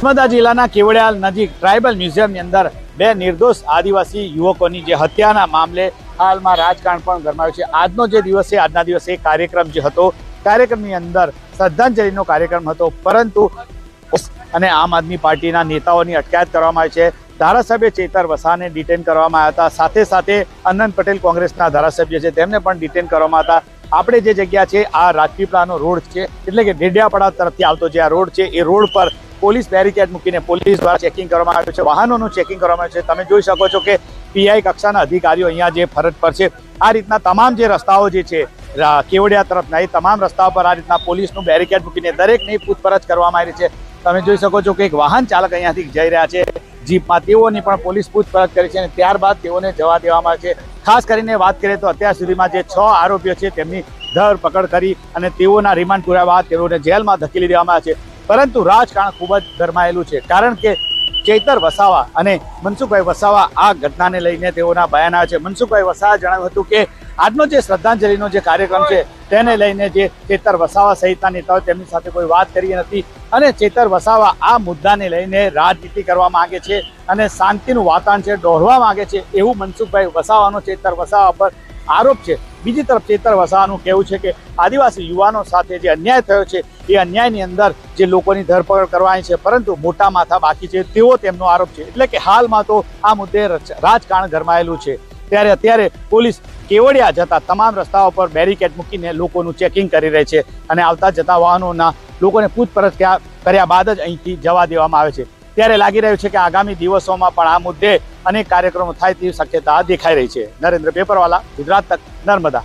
નર્મદા જિલ્લાના કેવડિયાલ નજીક ટ્રાઇબલ મ્યુઝિયમની અંદર બે નિર્દોષ આદિવાસી યુવકોની જે હત્યાના મામલે હાલમાં રાજકારણ પણ ગરમાયું છે. આજનો જે દિવસ છે, આજના દિવસે કાર્યક્રમ જે હતો, કાર્યક્રમની અંદર શ્રદ્ધાંજલિનો કાર્યક્રમ હતો, પરંતુ અને આમ આદમી પાર્ટીના નેતાઓની અટકાયત કરવામાં આવી છે. ધારાસભ્ય ચેતર વસાને ડિટેન કરવામાં આવ્યા હતા. સાથે સાથે અનંત પટેલ કોંગ્રેસના ધારાસભ્ય છે, તેમને પણ ડિટેન કરવામાં હતા. આપણે જે જગ્યા છે, આ રાજપીપળાનો રોડ છે, એટલે કે ડેડિયાપાડા તરફથી આવતો જે આ રોડ છે, એ રોડ પર પોલીસ બેરિકેડ મૂકીને પોલીસ દ્વારા ચેકિંગ કરવામાં આવ્યું છે. વાહનોનું ચેકિંગ કરવામાં આવ્યું છે. તમે જોઈ શકો છો કે પીઆઈ કક્ષાના અધિકારીઓ અહીંયા જે ફરજ પર છે, આ રીતના તમામ જે રસ્તાઓ જે છે કેવડિયા તરફના, એ તમામ રસ્તાઓ પર આ રીતના પોલીસનું બેરિકેડ મૂકીને દરેકની પૂછપરછ કરવામાં આવી છે. તમે જોઈ શકો છો કે એક વાહન ચાલક અહીંયાથી જઈ રહ્યા છે. જીપમાં તેઓની પણ પોલીસ પૂછપરછ કરી છે અને ત્યારબાદ તેઓને જવા દેવામાં આવે છે. ખાસ કરીને વાત કરીએ તો અત્યાર સુધીમાં જે છ આરોપીઓ છે, તેમની ધરપકડ કરી અને તેઓના રિમાન્ડ પૂર્યા બાદ તેઓને જેલમાં ધકેલી દેવામાં આવે છે. પરંતુ રાજકારણ ખૂબ જ ગરમાયેલું છે. કારણ કે ચેતર વસાવા અને મનસુખભાઈ વસાવા આ ઘટનાને લઈને તેઓના બયાન છે. મનસુખભાઈ વસાવા જણાવ્યું હતું કે આજનો જે શ્રદ્ધાંજલિનો જે કાર્યક્રમ છે તેને લઈને જે ચેતર વસાવા સહિતના નેતાઓ તેમની સાથે કોઈ વાત કરી નથી અને ચેતર વસાવા આ મુદ્દાને લઈને રાજનીતિ કરવા માંગે છે અને શાંતિનું વાતાવરણ છે દોહરવા માંગે છે એવું મનસુખભાઈ વસાવાનો ચેતર વસાવા પર આરોપ છે. બીજી તરફ ચેતર વસાવાનું કહેવું છે કે આદિવાસી યુવાનો સાથે જે અન્યાય થયો છે, એ અન્યાયની અંદર જે લોકોની ધરપકડ કરવાની છે, પરંતુ મોટા માથા બાકી છે, તેવો તેમનો આરોપ છે. એટલે કે હાલમાં તો આ મુદ્દે રાજકારણ ગરમાયેલું છે. ત્યારે અત્યારે પોલીસ કેવડિયા જતા તમામ રસ્તાઓ પર બેરિકેડ મૂકીને લોકોનું ચેકિંગ કરી રહી છે અને આવતા જતા વાહનોના લોકોને પૂછપરછ કર્યા કર્યા બાદ જ અહીંથી જવા દેવામાં આવે છે. ત્યારે લાગી રહ્યું છે કે આગામી દિવસોમાં પણ આ મુદ્દે અનેક કાર્યક્રમો થાય તેવી શક્યતા દેખાઈ રહી છે. નરેન્દ્ર પેપરવાલા ગુજરાત તક, નર્મદા.